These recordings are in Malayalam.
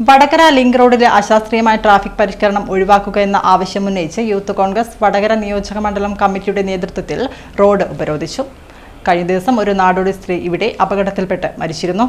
വടകര ലിങ്ക് റോഡിലെ അശാസ്ത്രീയമായ ട്രാഫിക് പരിഷ്കരണം ഒഴിവാക്കുക എന്ന ആവശ്യമുന്നയിച്ച് യൂത്ത് കോൺഗ്രസ് വടകര നിയോജക മണ്ഡലം കമ്മിറ്റിയുടെ നേതൃത്വത്തിൽ റോഡ് ഉപരോധിച്ചു. കഴിഞ്ഞ ദിവസം ഒരു നാടോടി സ്ത്രീ ഇവിടെ അപകടത്തിൽപ്പെട്ട് മരിച്ചിരുന്നു.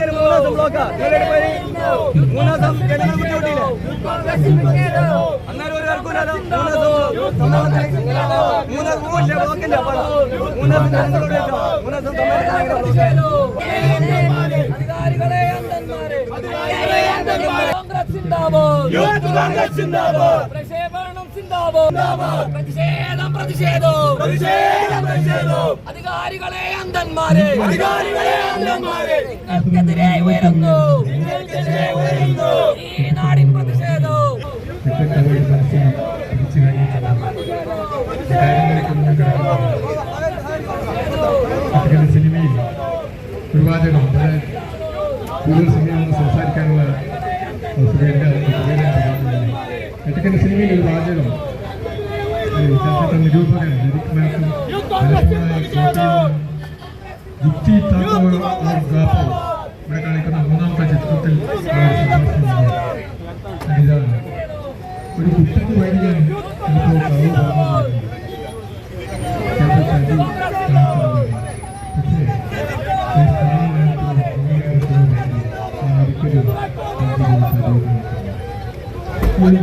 സമ്മേളനത്തിൽ മൂന്ന് ബ്ലോക്കാ മൂന്ന് ജനങ്ങൾ ബുദ്ധിമുട്ടിയില്ലേ അന്നേരം ഒരു പേർക്കൂലല്ലോ മൂന്ന് മൂന്നില്ല അപ്പോൾ മൂന്ന് ജനങ്ങളോട്. മൂന്ന് അധികാരികളെ കോൺഗ്രസ് സിന്ദാബാദ് യൂത്ത് കോൺഗ്രസ് സിന്ദാബാദ് പ്രക്ഷേപണം സിന്ദാബാദ് പ്രതിഷേധം പ്രതിഷേധം. പ്രതിഷേധം. അധികാരികളെ അന്ധന്മാരെ. അധികാരികളെ അന്ധന്മാരെ. നിങ്ങൾക്കെതിരെ ഉയരുന്നു. നിങ്ങൾക്കെതിരെ ഉയരുന്നു. ഈ നാടിൻ പ്രതിഷേധം കുറ്റക്കാരുടെ മനസ്സിൽ പിടിച്ചു കഴിഞ്ഞിട്ടുള്ള കാര്യങ്ങളൊക്കെ മുന്നോട്ട് കുട്ടികളുടെ സിനിമയിൽ ഒരു വാചകം ഞാൻ കൂടുതൽ സമയം സംസാരിക്കാനുള്ള എട്ടക്കന്റെ സിനിമയിൽ ഒരു വാചകം നിരൂപകൻ ലിറിക് മാക്കും യുക്തി താക്കോൽ ഇവിടെ കാണിക്കുന്ന മൂന്നാമത്തെ ചിത്രത്തിൽ ഇതാണ് ഒരു കുട്ടിക്ക് വേണ്ടിയാണ് ഒരു